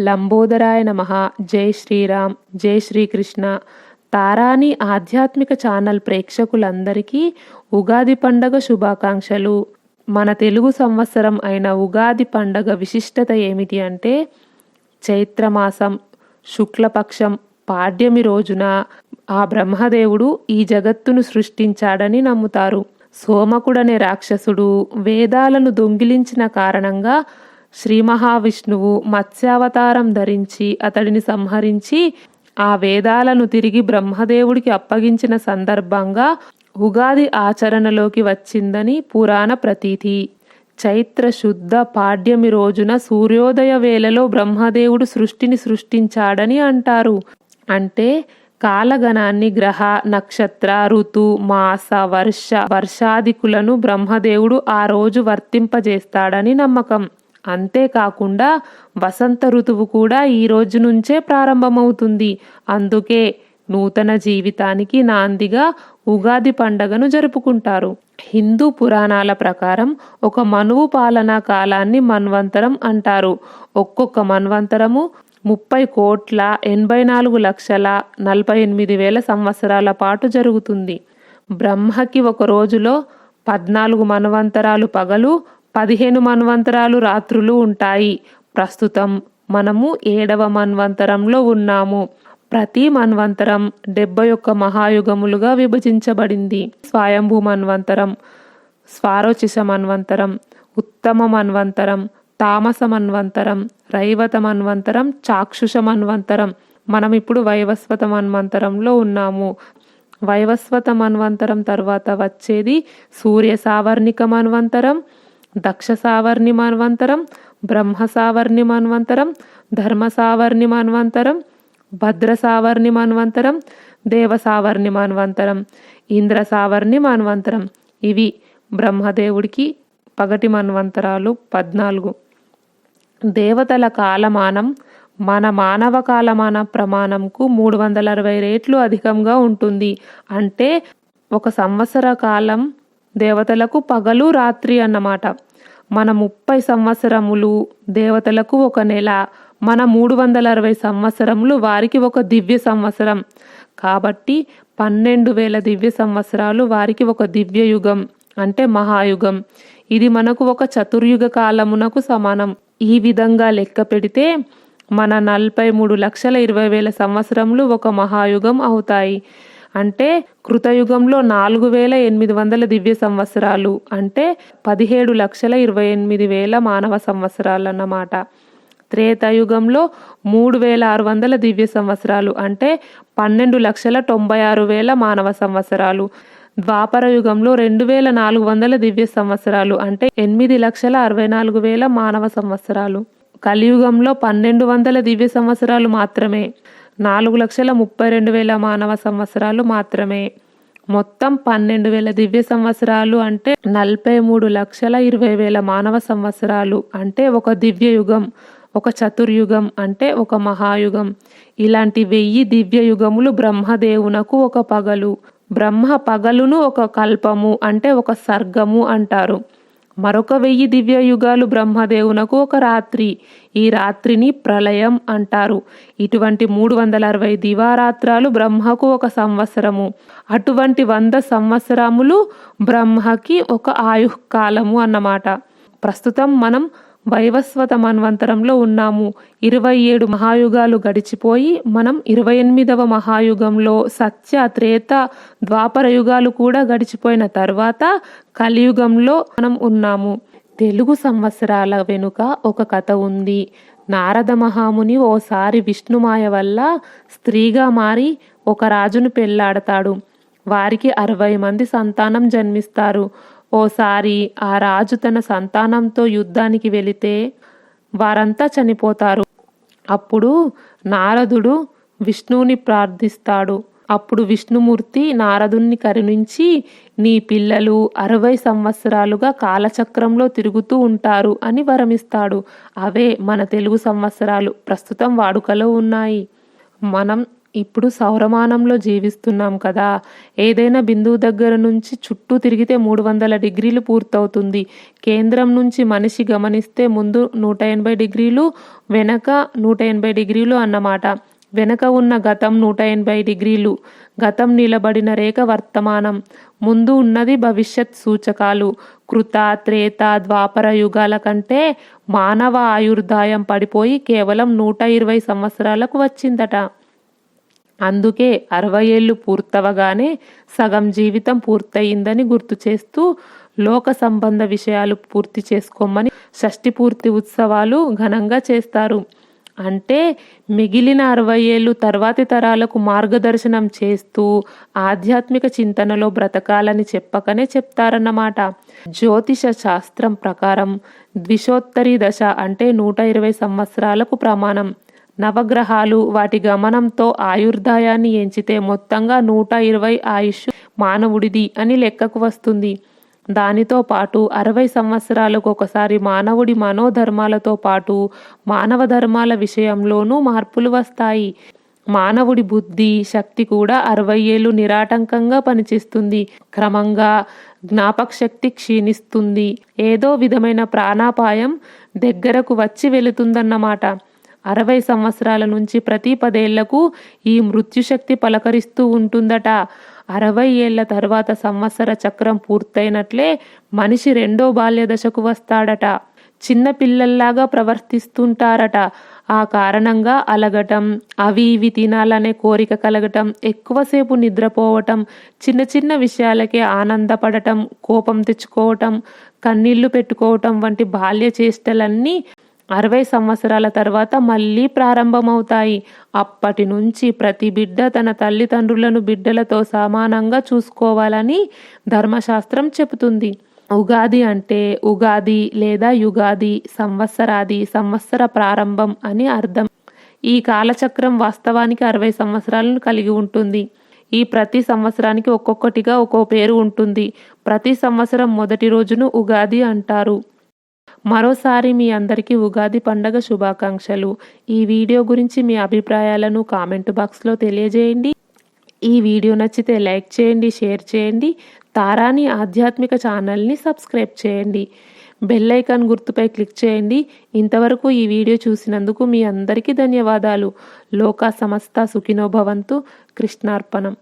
లంబోదరాయ నమ. జై శ్రీరామ్. జై శ్రీకృష్ణ. తారాని ఆధ్యాత్మిక ఛానల్ ప్రేక్షకులందరికీ ఉగాది పండగ శుభాకాంక్షలు. మన తెలుగు సంవత్సరం అయిన ఉగాది పండగ విశిష్టత ఏమిటి అంటే చైత్రమాసం శుక్లపక్షం పాడ్యమి రోజున ఆ బ్రహ్మదేవుడు ఈ జగత్తును సృష్టించాడని నమ్ముతారు. సోమకుడనే రాక్షసుడు వేదాలను దొంగిలించిన కారణంగా శ్రీ మహావిష్ణువు మత్స్యావతారం ధరించి అతడిని సంహరించి ఆ వేదాలను తిరిగి బ్రహ్మదేవుడికి అప్పగించిన సందర్భంగా ఉగాది ఆచరణలోకి వచ్చిందని పురాణ ప్రతీతి. చైత్ర శుద్ధ పాడ్యమి రోజున సూర్యోదయ వేళలో బ్రహ్మదేవుడు సృష్టిని సృష్టించాడని అంటారు. అంటే కాలగణాన్ని గ్రహ నక్షత్ర ఋతు మాస వర్ష వర్షాదికులను బ్రహ్మదేవుడు ఆ రోజు వర్తింపజేస్తాడని నమ్మకం. అంతేకాకుండా వసంత ఋతువు కూడా ఈ రోజు నుంచే ప్రారంభమవుతుంది. అందుకే నూతన జీవితానికి నాందిగా ఉగాది పండగను జరుపుకుంటారు. హిందూ పురాణాల ప్రకారం ఒక మనువు పాలనా కాలాన్ని మన్వంతరం అంటారు. ఒక్కొక్క మన్వంతరము ముప్పై కోట్ల ఎనభై నాలుగు లక్షల నలభై ఎనిమిది వేల సంవత్సరాల పాటు జరుగుతుంది. బ్రహ్మకి ఒక రోజులో పద్నాలుగు మన్వంతరాలు పగలు పదిహేను మన్వంతరాలు రాత్రులు ఉంటాయి. ప్రస్తుతం మనము ఏడవ మన్వంతరంలో ఉన్నాము. ప్రతి మన్వంతరం డెబ్బై ఒక్క మహాయుగములుగా విభజించబడింది. స్వయంభూ మన్వంతరం స్వారోచిష మన్వంతరం ఉత్తమ మన్వంతరం తామస మన్వంతరం రైవత మన్వంతరం చాక్షుష మన్వంతరం. మనం ఇప్పుడు వైవస్వత మన్వంతరంలో ఉన్నాము. వైవస్వత మన్వంతరం తర్వాత వచ్చేది సూర్య సావర్ణిక మన్వంతరం దక్ష సావర్ణి మన్వంతరం బ్రహ్మ సావర్ణి మన్వంతరం ధర్మ సావర్ణి మన్వంతరం భద్ర సావర్ణి మన్వంతరం దేవ సావర్ణి మన్వంతరం ఇంద్ర సావర్ణి మన్వంతరం ఇవి బ్రహ్మదేవుడికి పగటి మన్వంతరాలు పద్నాలుగు. దేవతల కాలమానం మన మానవ కాలమాన ప్రమాణంకు మూడు వందల అరవై రేట్లు అధికంగా ఉంటుంది. అంటే ఒక సంవత్సర కాలం దేవతలకు పగలు రాత్రి అన్నమాట. మన ముప్పై సంవత్సరములు దేవతలకు ఒక నెల మన మూడు వందల అరవై సంవత్సరములు వారికి ఒక దివ్య సంవత్సరం. కాబట్టి పన్నెండు వేల దివ్య సంవత్సరాలు వారికి ఒక దివ్య యుగం అంటే మహాయుగం. ఇది మనకు ఒక చతుర్యుగ కాలమునకు సమానం. ఈ విధంగా లెక్క పెడితే మన నలభై మూడు లక్షల ఇరవై వేల సంవత్సరములు ఒక మహాయుగం అవుతాయి. అంటే కృతయుగంలో నాలుగు వేల ఎనిమిది వందల దివ్య సంవత్సరాలు అంటే పదిహేడు లక్షల ఇరవై ఎనిమిది వేల మానవ సంవత్సరాలు అన్నమాట. త్రేతయుగంలో మూడు వేల ఆరు వందల దివ్య సంవత్సరాలు అంటే పన్నెండు లక్షల తొంభై ఆరు వేల మానవ సంవత్సరాలు. ద్వాపర యుగంలో రెండు వేల నాలుగు వందల దివ్య సంవత్సరాలు అంటే ఎనిమిది లక్షల అరవై నాలుగు వేల మానవ సంవత్సరాలు. కలియుగంలో పన్నెండు వందల దివ్య సంవత్సరాలు మాత్రమే. నాలుగు లక్షల ముప్పై రెండు వేల మానవ సంవత్సరాలు మాత్రమే. మొత్తం పన్నెండు వేల దివ్య సంవత్సరాలు అంటే నలభై మూడు లక్షల ఇరవై వేల మానవ సంవత్సరాలు అంటే ఒక దివ్య యుగం ఒక చతుర్యుగం అంటే ఒక మహాయుగం. ఇలాంటి వెయ్యి దివ్య యుగములు బ్రహ్మదేవునకు ఒక పగలు. బ్రహ్మ పగలును ఒక కల్పము అంటే ఒక సర్గము అంటారు. మరొక వెయ్యి దివ్య యుగాలు బ్రహ్మదేవునకు ఒక రాత్రి. ఈ రాత్రిని ప్రళయం అంటారు. ఇటువంటి మూడు వందల అరవై దివారాత్రాలు బ్రహ్మకు ఒక సంవత్సరము. అటువంటి వంద సంవత్సరములు బ్రహ్మకి ఒక ఆయుఃకాలము అన్నమాట. ప్రస్తుతం మనం వైవస్వత మన్వంతరంలో ఉన్నాము. ఇరవై ఏడు మహాయుగాలు గడిచిపోయి మనం ఇరవై ఎనిమిదవ మహాయుగంలో సత్య త్రేత ద్వాపర యుగాలు కూడా గడిచిపోయిన తర్వాత కలియుగంలో మనం ఉన్నాము. తెలుగు సంవత్సరాల వెనుక ఒక కథ ఉంది. నారద మహాముని ఓసారి విష్ణుమాయ వల్ల స్త్రీగా మారి ఒక రాజును పెళ్ళాడతాడు. వారికి అరవై మంది సంతానం జన్మిస్తారు. ఓసారి ఆ రాజు తన సంతానంతో యుద్ధానికి వెళితే వారంతా చనిపోతారు. అప్పుడు నారదుడు విష్ణువుని ప్రార్థిస్తాడు. అప్పుడు విష్ణుమూర్తి నారదుణ్ణి కరుణించి నీ పిల్లలు అరవై సంవత్సరాలుగా కాలచక్రంలో తిరుగుతూ ఉంటారు అని వరమిస్తాడు. అవే మన తెలుగు సంవత్సరాలు. ప్రస్తుతం వాడుకలో ఉన్నాయి. మనం ఇప్పుడు సౌరమానంలో జీవిస్తున్నాం కదా. ఏదైనా బిందువు దగ్గర నుంచి చుట్టూ తిరిగితే మూడు వందల డిగ్రీలు పూర్తవుతుంది. కేంద్రం నుంచి మనిషి గమనిస్తే ముందు నూట ఎనభై డిగ్రీలు వెనక నూట ఎనభై డిగ్రీలు అన్నమాట. వెనక ఉన్న గతం నూట ఎనభై డిగ్రీలు. గతం నిలబడిన రేఖ వర్తమానం. ముందు ఉన్నది భవిష్యత్ సూచకాలు. కృత త్రేత ద్వాపర యుగాల కంటే మానవ ఆయుర్దాయం పడిపోయి కేవలం నూట ఇరవై సంవత్సరాలకు వచ్చిందట. అందుకే అరవై ఏళ్ళు పూర్తవగానే సగం జీవితం పూర్తయిందని గుర్తు చేస్తూ లోక సంబంధ విషయాలు పూర్తి చేసుకోమని షష్టి పూర్తి ఉత్సవాలు ఘనంగా చేస్తారు. అంటే మిగిలిన అరవై ఏళ్ళు తర్వాతి తరాలకు మార్గదర్శనం చేస్తూ ఆధ్యాత్మిక చింతనలో బ్రతకాలని చెప్పకనే చెప్తారన్నమాట. జ్యోతిష శాస్త్రం ప్రకారం ద్విషోత్తరి దశ అంటే నూట ఇరవై సంవత్సరాలకు ప్రమాణం. నవగ్రహాలు వాటి గమనంతో ఆయుర్దాయాన్ని ఎంచితే మొత్తంగా నూట ఇరవై ఆయుష్ మానవుడిది అని లెక్కకు వస్తుంది. దానితో పాటు అరవై సంవత్సరాలకు ఒకసారి మానవుడి మనోధర్మాలతో పాటు మానవ ధర్మాల విషయంలోనూ మార్పులు వస్తాయి. మానవుడి బుద్ధి శక్తి కూడా అరవై ఏళ్ళు నిరాటంకంగా పనిచేస్తుంది. క్రమంగా జ్ఞాపక శక్తి క్షీణిస్తుంది. ఏదో విధమైన ప్రాణాపాయం దగ్గరకు వచ్చి వెళుతుందన్నమాట. అరవై సంవత్సరాల నుంచి ప్రతి పదేళ్ళకు ఈ మృత్యుశక్తి పలకరిస్తూ ఉంటుందట. అరవై ఏళ్ళ తర్వాత సంవత్సర చక్రం పూర్తయినట్లే మనిషి రెండో బాల్య దశకు వస్తాడట. చిన్న పిల్లల్లాగా ప్రవర్తిస్తుంటారట. ఆ కారణంగా అలగటం అవి ఇవి తినాలనే కోరిక కలగటం ఎక్కువసేపు నిద్రపోవటం చిన్న చిన్న విషయాలకే ఆనందపడటం కోపం తెచ్చుకోవటం కన్నీళ్ళు పెట్టుకోవటం వంటి బాల్య చేష్టలన్నీ అరవై సంవత్సరాల తర్వాత మళ్ళీ ప్రారంభమవుతాయి. అప్పటి నుంచి ప్రతి బిడ్డ తన తల్లిదండ్రులను బిడ్డలతో సమానంగా చూసుకోవాలని ధర్మశాస్త్రం చెబుతుంది. ఉగాది అంటే ఉగాది లేదా యుగాది సంవత్సరాది సంవత్సర ప్రారంభం అని అర్థం. ఈ కాలచక్రం వాస్తవానికి అరవై సంవత్సరాలను కలిగి ఉంటుంది. ఈ ప్రతి సంవత్సరానికి ఒక్కొక్కటిగా ఒక్కో పేరు ఉంటుంది. ప్రతి సంవత్సరం మొదటి రోజును ఉగాది అంటారు. మరోసారి మీ అందరికీ ఉగాది పండగ శుభాకాంక్షలు. ఈ వీడియో గురించి మీ అభిప్రాయాలను కామెంట్ బాక్స్లో తెలియజేయండి. ఈ వీడియో నచ్చితే లైక్ చేయండి షేర్ చేయండి తారాని ఆధ్యాత్మిక ఛానల్ని సబ్స్క్రైబ్ చేయండి. బెల్ ఐకాన్ గుర్తుపై క్లిక్ చేయండి. ఇంతవరకు ఈ వీడియో చూసినందుకు మీ అందరికీ ధన్యవాదాలు. లోకా సమస్త సుఖినోభవంతు కృష్ణార్పణం.